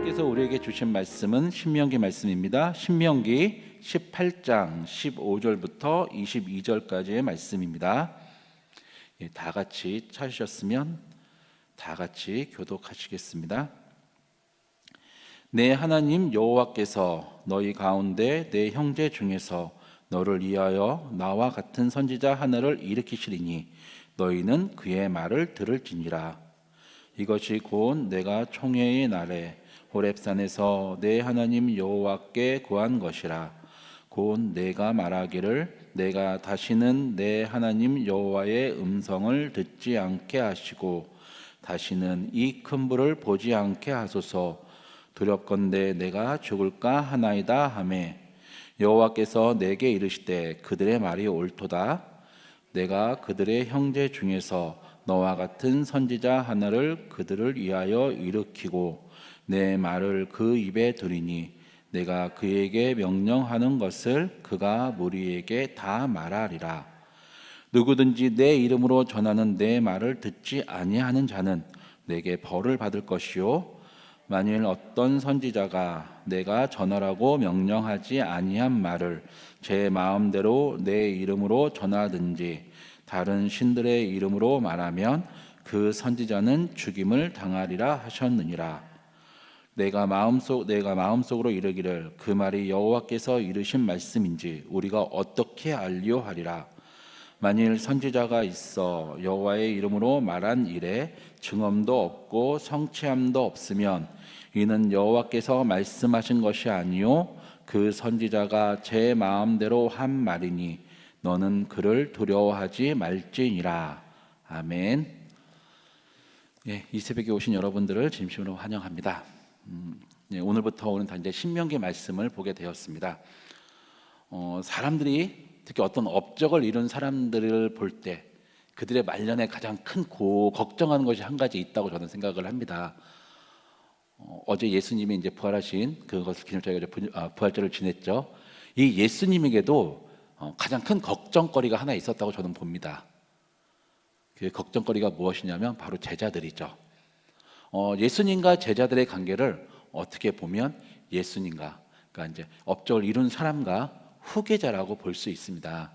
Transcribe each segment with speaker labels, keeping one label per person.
Speaker 1: 하나님께서 우리에게 주신 말씀은 신명기 말씀입니다. 신명기 18장 15절부터 22절까지의 말씀입니다. 예, 다 같이 찾으셨으면 다 같이 교독하시겠습니다. 내 하나님 여호와께서 너희 가운데 내 형제 중에서 너를 위하여 나와 같은 선지자 하나를 일으키시리니 너희는 그의 말을 들을지니라 이것이 곧 내가 총회의 날에 호렙산에서 내 하나님 여호와께 구한 것이라. 곧 내가 말하기를 내가 다시는 내 하나님 여호와의 음성을 듣지 않게 하시고 다시는 이 큰 불을 보지 않게 하소서. 두렵건대 내가 죽을까 하나이다 하매 여호와께서 내게 이르시되 그들의 말이 옳도다. 내가 그들의 형제 중에서 너와 같은 선지자 하나를 그들을 위하여 일으키고 내 말을 그 입에 두리니 내가 그에게 명령하는 것을 그가 무리에게 다 말하리라 누구든지 내 이름으로 전하는 내 말을 듣지 아니하는 자는 내게 벌을 받을 것이요 만일 어떤 선지자가 내가 전하라고 명령하지 아니한 말을 제 마음대로 내 이름으로 전하든지 다른 신들의 이름으로 말하면 그 선지자는 죽임을 당하리라 하셨느니라. 내가 마음속 내가 마음속으로 이르기를 그 말이 여호와께서 이르신 말씀인지 우리가 어떻게 알리오 하리라. 만일 선지자가 있어 여호와의 이름으로 말한 일에 증언도 없고 성취함도 없으면 이는 여호와께서 말씀하신 것이 아니요 그 선지자가 제 마음대로 한 말이니 너는 그를 두려워하지 말지니라. 아멘. 예, 이 새벽에 오신 여러분들을 진심으로 환영합니다. 음, 예, 오늘부터 오는 단제 신명기 말씀을 보게 되었습니다. 어, 사람들이 특히 어떤 업적을 이룬 사람들을 볼 때 그들의 말년에 가장 큰 고, 걱정하는 것이 한 가지 있다고 저는 생각을 합니다. 어, 제 예수님이 이제 부활하신 그것을 기념 저희가 아, 부활절을 지냈죠. 이 예수님에게도 어, 가장 큰 걱정거리가 하나 있었다고 저는 봅니다. 그 걱정거리가 무엇이냐면 바로 제자들이죠. 어, 예수님과 제자들의 관계를 어떻게 보면 예수님과 그러니까 이제 업적을 이룬 사람과 후계자라고 볼 수 있습니다.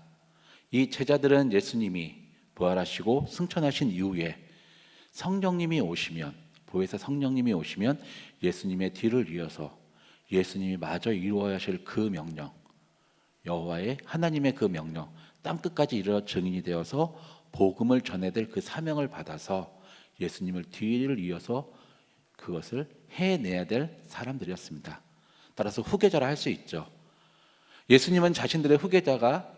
Speaker 1: 이 제자들은 예수님이 부활하시고 승천하신 이후에 성령님이 오시면 보혜사 성령님이 오시면 예수님의 뒤를 이어서 예수님이 마저 이루어야 하실 그 명령 여호와의 하나님의 그 명령 땅 끝까지 이르러 증인이 되어서 복음을 전해야 될그 사명을 받아서 예수님을 뒤를 이어서 그것을 해내야 될 사람들이었습니다. 따라서 후계자라 할 수 있죠. 예수님은 자신들의 후계자가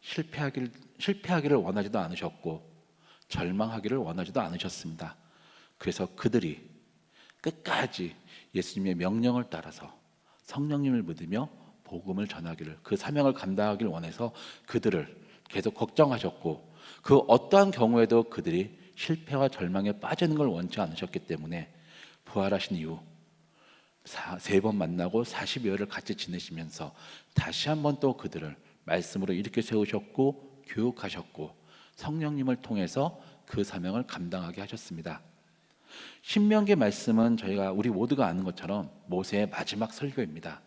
Speaker 1: 실패하기를, 실패하기를 원하지도 않으셨고 절망하기를 원하지도 않으셨습니다. 그래서 그들이 끝까지 예수님의 명령을 따라서 성령님을 믿으며 복음을 전하기를 그 사명을 감당하기를 원해서 그들을 계속 걱정하셨고 그 어떠한 경우에도 그들이 실패와 절망에 빠지는 걸 원치 않으셨기 때문에 부활하신 이후 세 번 만나고 40여일을 같이 지내시면서 다시 한번 또 그들을 말씀으로 이렇게 세우셨고 교육하셨고 성령님을 통해서 그 사명을 감당하게 하셨습니다. 신명기 말씀은 저희가 우리 모두가 아는 것처럼 모세의 마지막 설교입니다.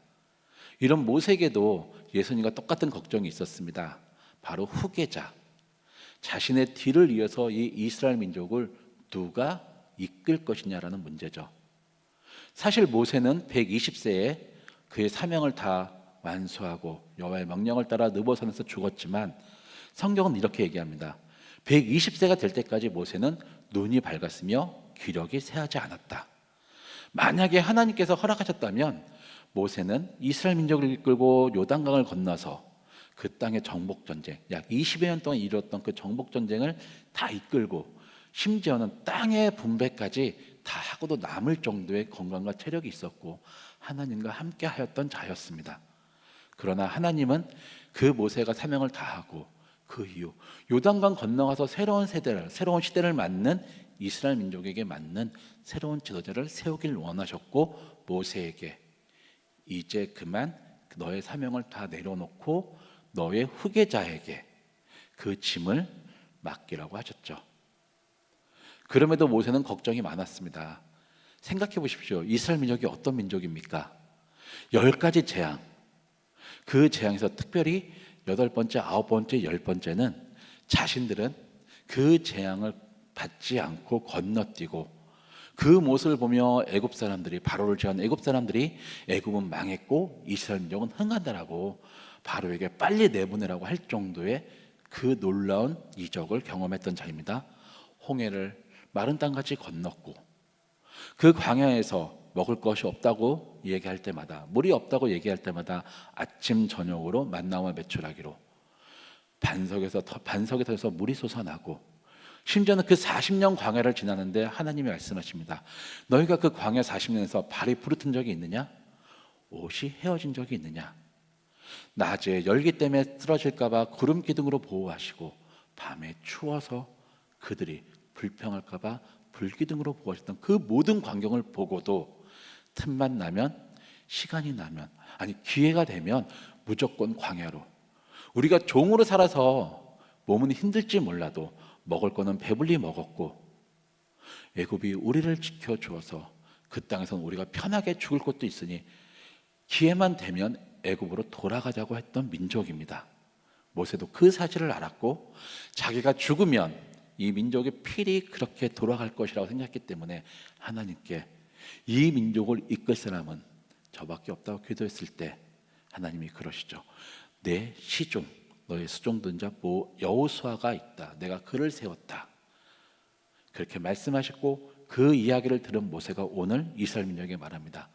Speaker 1: 이런 모세에게도 예수님과 똑같은 걱정이 있었습니다. 바로 후계자. 자신의 뒤를 이어서 이 이스라엘 민족을 누가 이끌 것이냐라는 문제죠. 사실 모세는 120세에 그의 사명을 다 완수하고 여호와의 명령을 따라 느보산에서 죽었지만 성경은 이렇게 얘기합니다. 120세가 될 때까지 모세는 눈이 밝았으며 기력이 새하지 않았다. 만약에 하나님께서 허락하셨다면 모세는 이스라엘 민족을 이끌고 요단강을 건너서 그 땅의 정복 전쟁, 약 20여 년 동안 이루었던 그 정복 전쟁을 다 이끌고 심지어는 땅의 분배까지 다 하고도 남을 정도의 건강과 체력이 있었고 하나님과 함께 하였던 자였습니다. 그러나 하나님은 그 모세가 사명을 다하고 그 이후 요단강 건너가서 새로운 세대를 새로운 시대를 맞는 이스라엘 민족에게 맞는 새로운 지도자를 세우길 원하셨고 모세에게 이제 그만 너의 사명을 다 내려놓고 너의 후계자에게 그 짐을 맡기라고 하셨죠. 그럼에도 모세는 걱정이 많았습니다. 생각해 보십시오. 이스라엘 민족이 어떤 민족입니까? 열 가지 재앙. 그 재앙에서 특별히 여덟 번째, 아홉 번째, 열 번째는 자신들은 그 재앙을 받지 않고 건너뛰고 그 모습을 보며 애굽 사람들이 바로를 제한 애굽 사람들이 애굽은 망했고 이스라엘 민족은 흥한다라고 바로에게 빨리 내보내라고 할 정도의 그 놀라운 이적을 경험했던 자입니다. 홍해를 마른 땅같이 건넜고 그 광야에서 먹을 것이 없다고 얘기할 때마다 물이 없다고 얘기할 때마다 아침 저녁으로 만나와 매출하기로 반석에서 터- 반석에서 물이 솟아나고 심지어는 그 40년 광야를 지나는데 하나님이 말씀하십니다. 너희가 그 광야 40년에서 발이 부르튼 적이 있느냐? 옷이 헤어진 적이 있느냐? 낮에 열기 때문에 쓰러질까봐 구름 기둥으로 보호하시고 밤에 추워서 그들이 불평할까봐 불기둥으로 보호하셨던 그 모든 광경을 보고도 틈만 나면 시간이 나면 아니 기회가 되면 무조건 광야로. 우리가 종으로 살아서 몸은 힘들지 몰라도 먹을 거는 배불리 먹었고 애굽이 우리를 지켜 주어서 그 땅에서는 우리가 편하게 죽을 곳도 있으니 기회만 되면 애굽으로 돌아가자고 했던 민족입니다. 모세도 그 사실을 알았고 자기가 죽으면 이 민족의 필이 그렇게 돌아갈 것이라고 생각했기 때문에 하나님께 이 민족을 이끌 사람은 저밖에 없다고 기도했을 때 하나님이 그러시죠. 내 시종 너의 수종든 자 모- 여호수아가 있다. 내가 그를 세웠다. 그렇게 말씀하셨고 그 이야기를 들은 모세가 오늘 이스라엘 민족에게 말합니다.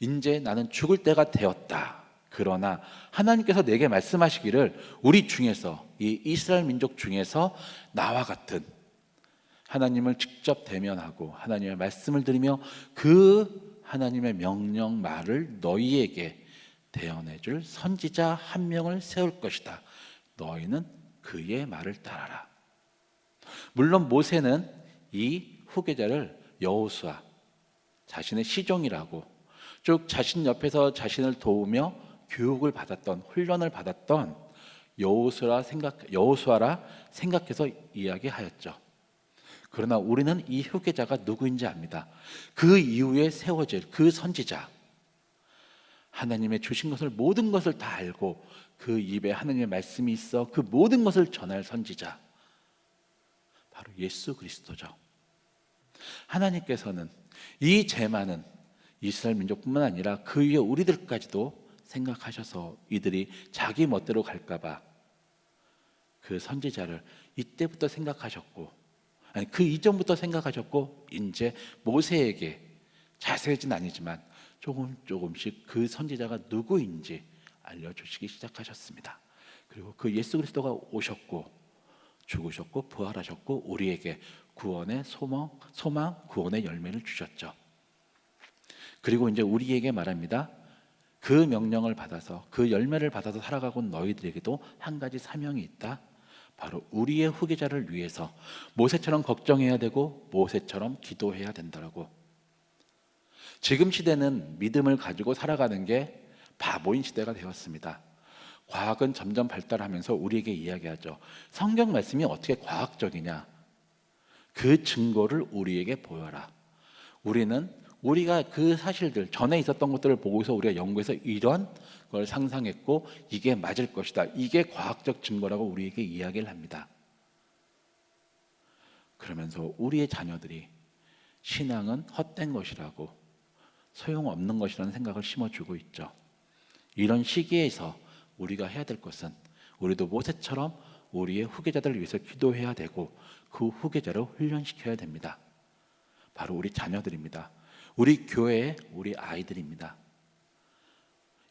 Speaker 1: 이제 나는 죽을 때가 되었다. 그러나 하나님께서 내게 말씀하시기를 우리 중에서 이 이스라엘 민족 중에서 나와 같은 하나님을 직접 대면하고 하나님의 말씀을 들으며 그 하나님의 명령 말을 너희에게 대언해 줄 선지자 한 명을 세울 것이다. 너희는 그의 말을 따라라. 물론 모세는 이 후계자를 여호수아 자신의 시종이라고 쭉 자신 옆에서 자신을 도우며 교육을 받았던 훈련을 받았던 여호수라 생각 여호수아라 생각해서 이야기하였죠. 그러나 우리는 이 후계자가 누구인지 압니다. 그 이후에 세워질 그 선지자 하나님의 주신 것을 모든 것을 다 알고 그 입에 하나님의 말씀이 있어 그 모든 것을 전할 선지자 바로 예수 그리스도죠. 하나님께서는 이 재만은 이스라엘 민족뿐만 아니라 그 위에 우리들까지도 생각하셔서 이들이 자기 멋대로 갈까봐 그 선지자를 이때부터 생각하셨고 아니 그 이전부터 생각하셨고 이제 모세에게 자세하진 아니지만 조금 조금씩 그 선지자가 누구인지 알려주시기 시작하셨습니다. 그리고 그 예수 그리스도가 오셨고 죽으셨고 부활하셨고 우리에게 구원의 소망, 소망 구원의 열매를 주셨죠. 그리고 이제 우리에게 말합니다. 그 명령을 받아서 그 열매를 받아서 살아가고 온 너희들에게도 한 가지 사명이 있다. 바로 우리의 후계자를 위해서 모세처럼 걱정해야 되고 모세처럼 기도해야 된다라고. 지금 시대는 믿음을 가지고 살아가는 게 바보인 시대가 되었습니다. 과학은 점점 발달하면서 우리에게 이야기하죠. 성경 말씀이 어떻게 과학적이냐? 그 증거를 우리에게 보여라. 우리는 우리가 그 사실들 전에 있었던 것들을 보고서 우리가 연구해서 이런 걸 상상했고 이게 맞을 것이다. 이게 과학적 증거라고 우리에게 이야기를 합니다. 그러면서 우리의 자녀들이 신앙은 헛된 것이라고 소용없는 것이라는 생각을 심어주고 있죠. 이런 시기에서 우리가 해야 될 것은 우리도 모세처럼 우리의 후계자들을 위해서 기도해야 되고 그 후계자를 훈련시켜야 됩니다. 바로 우리 자녀들입니다. 우리 교회의 우리 아이들입니다.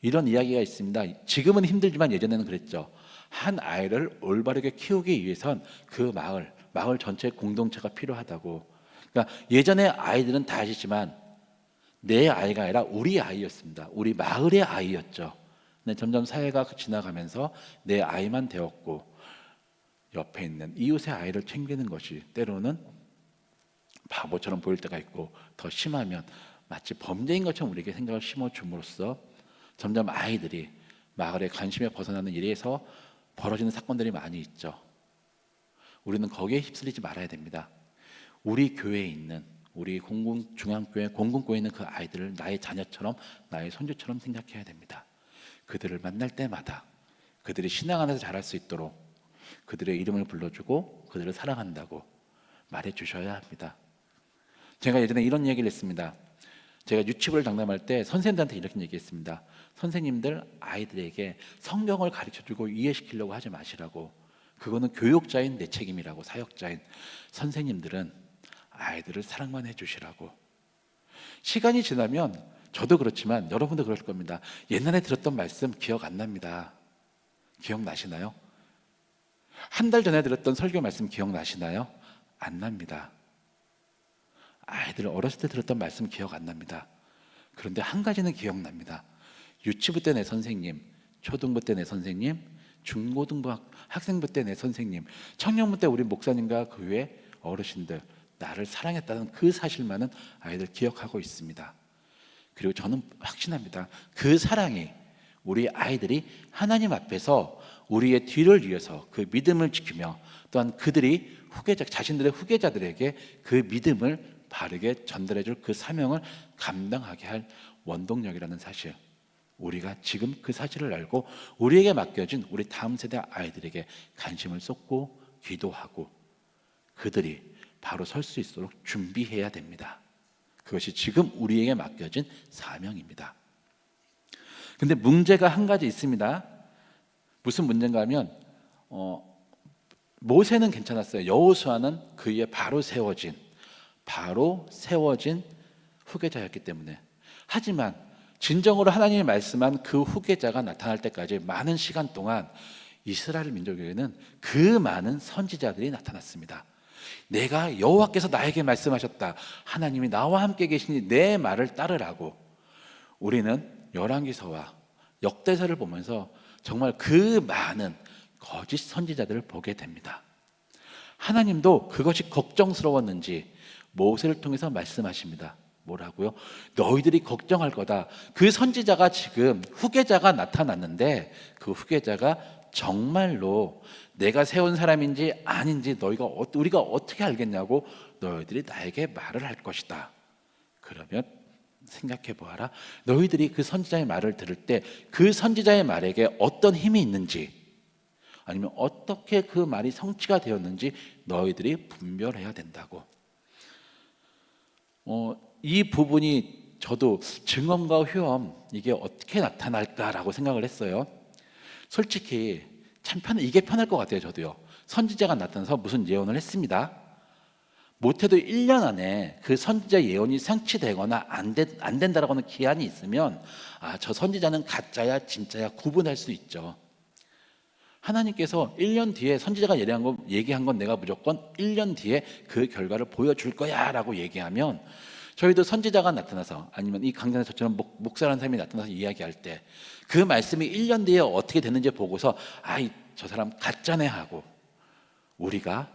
Speaker 1: 이런 이야기가 있습니다. 지금은 힘들지만 예전에는 그랬죠. 한 아이를 올바르게 키우기 위해선 그 마을, 마을 전체 공동체가 필요하다고. 그러니까 예전에 아이들은 다 아시지만 내 아이가 아니라 우리 아이였습니다. 우리 마을의 아이였죠. 근데 점점 사회가 지나가면서 내 아이만 되었고 옆에 있는 이웃의 아이를 챙기는 것이 때로는 바보처럼 보일 때가 있고 더 심하면 마치 범죄인 것처럼 우리에게 생각을 심어줌으로써 점점 아이들이 마을의 관심에 벗어나는 일에서 벌어지는 사건들이 많이 있죠. 우리는 거기에 휩쓸리지 말아야 됩니다. 우리 교회에 있는 우리 공군 중앙교회 공군교에 있는 그 아이들을 나의 자녀처럼 나의 손주처럼 생각해야 됩니다. 그들을 만날 때마다 그들이 신앙 안에서 자랄 수 있도록 그들의 이름을 불러주고 그들을 사랑한다고 말해 주셔야 합니다. 제가 예전에 이런 얘기를 했습니다. 제가 유치부를 장담할 때 선생님들한테 이렇게 얘기했습니다. 선생님들 아이들에게 성경을 가르쳐주고 이해시키려고 하지 마시라고. 그거는 교육자인 내 책임이라고 사역자인 선생님들은 아이들을 사랑만 해주시라고. 시간이 지나면 저도 그렇지만 여러분도 그럴 겁니다. 옛날에 들었던 말씀 기억 안 납니다. 기억나시나요? 한 달 전에 들었던 설교 말씀 기억나시나요? 안 납니다. 아이들 어렸을 때 들었던 말씀 기억 안 납니다. 그런데 한 가지는 기억납니다. 유치부 때 내 선생님, 초등부 때 내 선생님, 중고등부 학- 학생부 때 내 선생님, 청년부 때 우리 목사님과 그 외 어르신들 나를 사랑했다는 그 사실만은 아이들 기억하고 있습니다. 그리고 저는 확신합니다. 그 사랑이 우리 아이들이 하나님 앞에서 우리의 뒤를 이어서 그 믿음을 지키며 또한 그들이 후계자 자신들의 후계자들에게 그 믿음을 바르게 전달해 줄 그 사명을 감당하게 할 원동력이라는 사실. 우리가 지금 그 사실을 알고 우리에게 맡겨진 우리 다음 세대 아이들에게 관심을 쏟고 기도하고 그들이 바로 설 수 있도록 준비해야 됩니다. 그것이 지금 우리에게 맡겨진 사명입니다. 근데 문제가 한 가지 있습니다. 무슨 문제인가 하면 어, 모세는 괜찮았어요. 여호수아는 그에 바로 세워진 바로 세워진 후계자였기 때문에 하지만 진정으로 하나님이 말씀한 그 후계자가 나타날 때까지 많은 시간 동안 이스라엘 민족에게는 그 많은 선지자들이 나타났습니다. 내가 여호와께서 나에게 말씀하셨다. 하나님이 나와 함께 계시니 내 말을 따르라고. 우리는 열왕기서와 역대서를 보면서 정말 그 많은 거짓 선지자들을 보게 됩니다. 하나님도 그것이 걱정스러웠는지 모세를 통해서 말씀하십니다. 뭐라고요? 너희들이 걱정할 거다. 그 선지자가 지금 후계자가 나타났는데 그 후계자가 정말로 내가 세운 사람인지 아닌지 너희가 어- 우리가 어떻게 알겠냐고 너희들이 나에게 말을 할 것이다. 그러면 생각해 보아라. 너희들이 그 선지자의 말을 들을 때 그 선지자의 말에게 어떤 힘이 있는지 아니면 어떻게 그 말이 성취가 되었는지 너희들이 분별해야 된다고. 어, 이 부분이 저도 증언과 효험 이게 어떻게 나타날까라고 생각을 했어요. 솔직히 참 편, 이게 편할 것 같아요. 저도요. 선지자가 나타나서 무슨 예언을 했습니다. 못해도 1년 안에 그 선지자 예언이 성취되거나 안, 된, 안 된다라고 하는 기한이 있으면 아, 저 선지자는 가짜야 진짜야 구분할 수 있죠. 하나님께서 1년 뒤에 선지자가 예리한 거 얘기한 건 내가 무조건 1년 뒤에 그 결과를 보여줄 거야 라고 얘기하면 저희도 선지자가 나타나서 아니면 이 강단에 저처럼 목, 목사라는 사람이 나타나서 이야기할 때 그 말씀이 1년 뒤에 어떻게 됐는지 보고서 아이 저 사람 가짜네 하고 우리가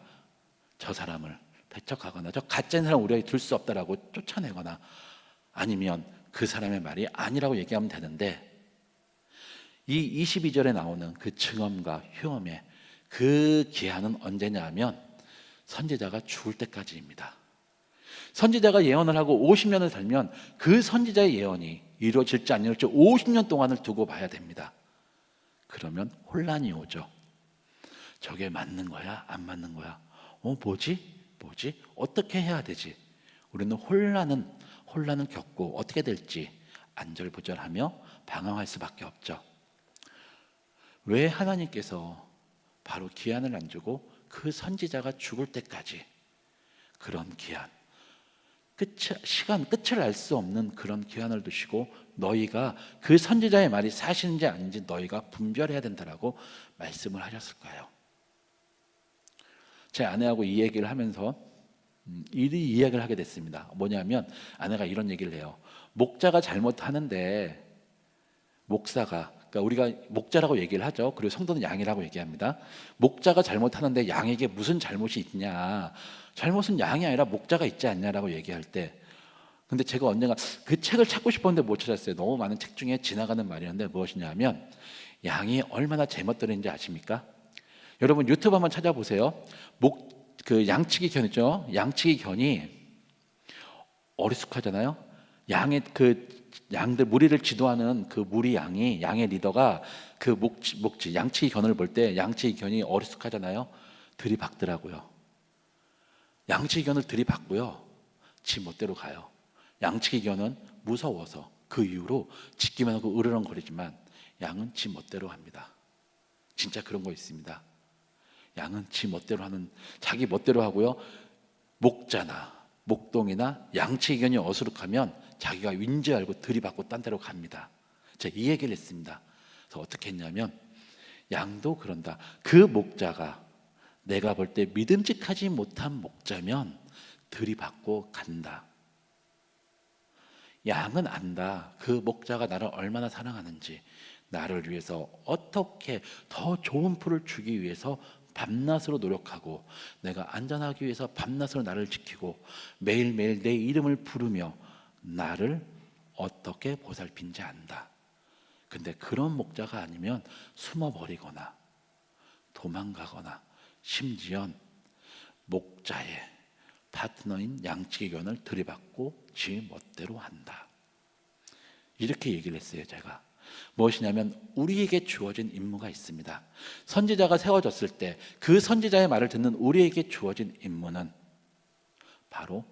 Speaker 1: 저 사람을 배척하거나 저 가짜인 사람 우리에게 둘 수 없다라고 쫓아내거나 아니면 그 사람의 말이 아니라고 얘기하면 되는데 이 22절에 나오는 그 증언과 효험의 그 기한은 언제냐 하면 선지자가 죽을 때까지입니다. 선지자가 예언을 하고 50년을 살면 그 선지자의 예언이 이루어질지 안 이루어질지 50년 동안을 두고 봐야 됩니다. 그러면 혼란이 오죠. 저게 맞는 거야? 안 맞는 거야? 어, 뭐지? 뭐지? 어떻게 해야 되지? 우리는 혼란은 혼란은 겪고 어떻게 될지 안절부절하며 방황할 수밖에 없죠. 왜 하나님께서 바로 기한을 안 주고 그 선지자가 죽을 때까지 그런 기한 끝 시간 끝을 알 수 없는 그런 기한을 두시고 너희가 그 선지자의 말이 사실인지 아닌지 너희가 분별해야 된다라고 말씀을 하셨을까요? 제 아내하고 이 얘기를 하면서 음, 이 이야기를 하게 됐습니다. 뭐냐면 아내가 이런 얘기를 해요. 목자가 잘못하는데 목사가 그러니까 우리가 목자라고 얘기를 하죠. 그리고 성도는 양이라고 얘기합니다. 목자가 잘못하는데 양에게 무슨 잘못이 있냐? 잘못은 양이 아니라 목자가 있지 않냐라고 얘기할 때 근데 제가 언젠가 그 책을 찾고 싶었는데 못 찾았어요. 너무 많은 책 중에 지나가는 말이었는데 무엇이냐면 양이 얼마나 제멋대로인지 아십니까? 여러분 유튜브 한번 찾아보세요. 목 그 양치기 견 있죠? 양치기 견이 어리숙하잖아요. 양의 그 양들 무리를 지도하는 그 무리 양이 양의 리더가 그 목지, 목지 양치기 견을 볼 때 양치기 견이 어리숙하잖아요. 들이박더라고요. 양치기 견을 들이박고요. 지 멋대로 가요. 양치기 견은 무서워서 그 이후로 짖기만 하고 으르렁거리지만 양은 지 멋대로 합니다. 진짜 그런 거 있습니다. 양은 지 멋대로 하는 자기 멋대로 하고요. 목자나 목동이나 양치견이 어수룩하면 자기가 윈지 알고 들이받고 딴 데로 갑니다. 제가 이 얘기를 했습니다. 그래서 어떻게 했냐면 양도 그런다. 그 목자가 내가 볼 때 믿음직하지 못한 목자면 들이받고 간다. 양은 안다. 그 목자가 나를 얼마나 사랑하는지, 나를 위해서 어떻게 더 좋은 풀을 주기 위해서 밤낮으로 노력하고 내가 안전하기 위해서 밤낮으로 나를 지키고 매일매일 내 이름을 부르며 나를 어떻게 보살핀지 안다. 근데 그런 목자가 아니면 숨어버리거나 도망가거나 심지어 목자의 파트너인 양치기견을 들이받고 지 멋대로 한다. 이렇게 얘기를 했어요, 제가. 무엇이냐면 우리에게 주어진 임무가 있습니다. 선지자가 세워졌을 때 그 선지자의 말을 듣는 우리에게 주어진 임무는 바로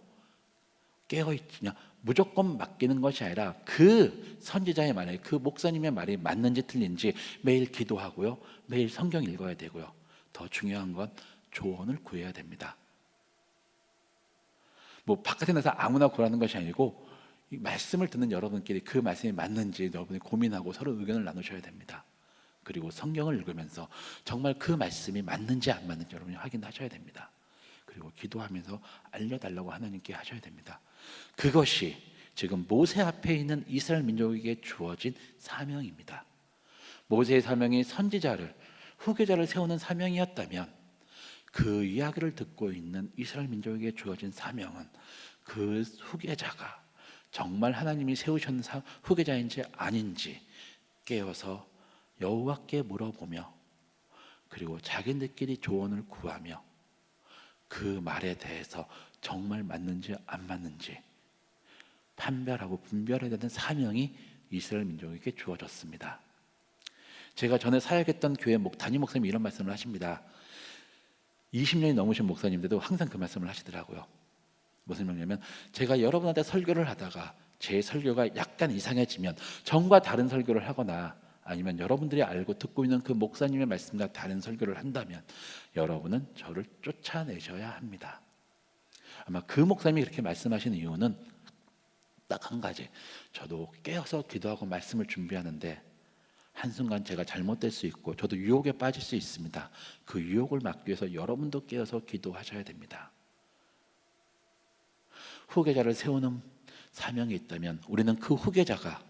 Speaker 1: 깨어 있냐 무조건 맡기는 것이 아니라 그 선지자의 말에 그 목사님의 말이 맞는지 틀린지 매일 기도하고요. 매일 성경 읽어야 되고요. 더 중요한 건 조언을 구해야 됩니다. 뭐 바깥에 나서 아무나 구하는 것이 아니고 이 말씀을 듣는 여러분끼리 그 말씀이 맞는지 여러분이 고민하고 서로 의견을 나누셔야 됩니다. 그리고 성경을 읽으면서 정말 그 말씀이 맞는지 안 맞는지 여러분이 확인하셔야 됩니다. 그리고 기도하면서 알려달라고 하나님께 하셔야 됩니다. 그것이 지금 모세 앞에 있는 이스라엘 민족에게 주어진 사명입니다. 모세의 사명이 선지자를 후계자를 세우는 사명이었다면 그 이야기를 듣고 있는 이스라엘 민족에게 주어진 사명은 그 후계자가 정말 하나님이 세우셨는 사- 후계자인지 아닌지 깨어서 여호와께 물어보며 그리고 자기들끼리 조언을 구하며 그 말에 대해서 정말 맞는지 안 맞는지 판별하고 분별해야 되는 사명이 이스라엘 민족에게 주어졌습니다. 제가 전에 사역했던 교회 목 담임 목사님이 이런 말씀을 하십니다. 20년이 넘으신 목사님들도 항상 그 말씀을 하시더라고요. 무슨 말이냐면 제가 여러분한테 설교를 하다가 제 설교가 약간 이상해지면 전과 다른 설교를 하거나 아니면 여러분들이 알고 듣고 있는 그 목사님의 말씀과 다른 설교를 한다면 여러분은 저를 쫓아내셔야 합니다. 아마 그 목사님이 그렇게 말씀하시는 이유는 딱 한 가지. 저도 깨어서 기도하고 말씀을 준비하는데 한순간 제가 잘못될 수 있고 저도 유혹에 빠질 수 있습니다. 그 유혹을 막기 위해서 여러분도 깨어서 기도하셔야 됩니다. 후계자를 세우는 사명이 있다면 우리는 그 후계자가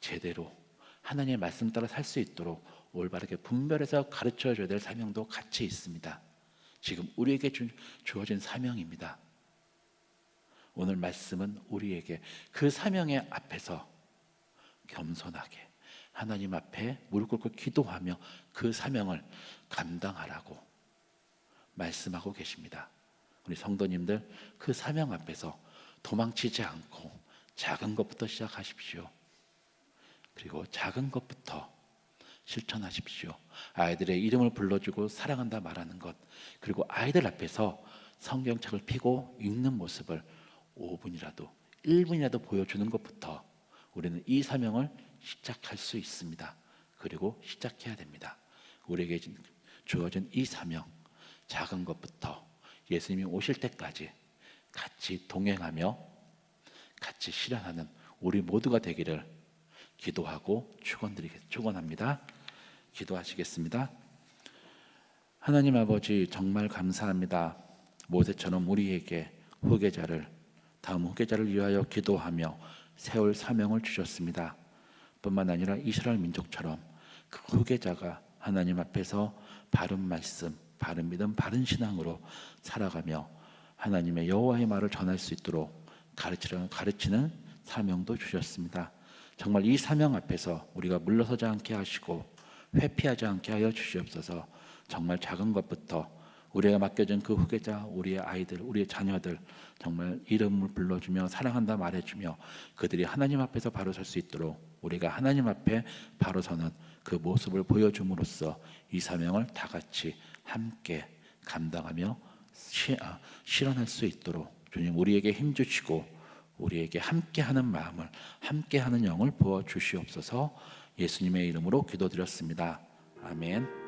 Speaker 1: 제대로 하나님의 말씀 따라 살 수 있도록 올바르게 분별해서 가르쳐 줘야 될 사명도 같이 있습니다. 지금 우리에게 주, 주어진 사명입니다. 오늘 말씀은 우리에게 그 사명의 앞에서 겸손하게 하나님 앞에 무릎 꿇고 기도하며 그 사명을 감당하라고 말씀하고 계십니다. 우리 성도님들 그 사명 앞에서 도망치지 않고 작은 것부터 시작하십시오. 그리고 작은 것부터 실천하십시오. 아이들의 이름을 불러주고 사랑한다 말하는 것, 그리고 아이들 앞에서 성경책을 펴고 읽는 모습을 5분이라도 1분이라도 보여주는 것부터 우리는 이 사명을 시작할 수 있습니다. 그리고 시작해야 됩니다. 우리에게 주어진 이 사명, 작은 것부터 예수님이 오실 때까지 같이 동행하며 같이 실현하는 우리 모두가 되기를 기도하고 축원합니다. 기도하시겠습니다. 하나님 아버지 정말 감사합니다. 모세처럼 우리에게 후계자를 다음 후계자를 위하여 기도하며 세울 사명을 주셨습니다. 뿐만 아니라 이스라엘 민족처럼 그 후계자가 하나님 앞에서 바른 말씀, 바른 믿음, 바른 신앙으로 살아가며 하나님의 여호와의 말을 전할 수 있도록 가르치는 가르치는 사명도 주셨습니다. 정말 이 사명 앞에서 우리가 물러서지 않게 하시고 회피하지 않게 하여 주시옵소서. 정말 작은 것부터 우리가 맡겨진 그 후계자, 우리의 아이들, 우리의 자녀들 정말 이름을 불러주며 사랑한다 말해주며 그들이 하나님 앞에서 바로 설 수 있도록 우리가 하나님 앞에 바로 서는 그 모습을 보여줌으로써 이 사명을 다 같이 함께 감당하며 시, 아, 실현할 수 있도록 주님 우리에게 힘 주시고 우리에게 함께하는 마음을 함께하는 영을 부어 주시옵소서 예수님의 이름으로 기도드렸습니다. 아멘.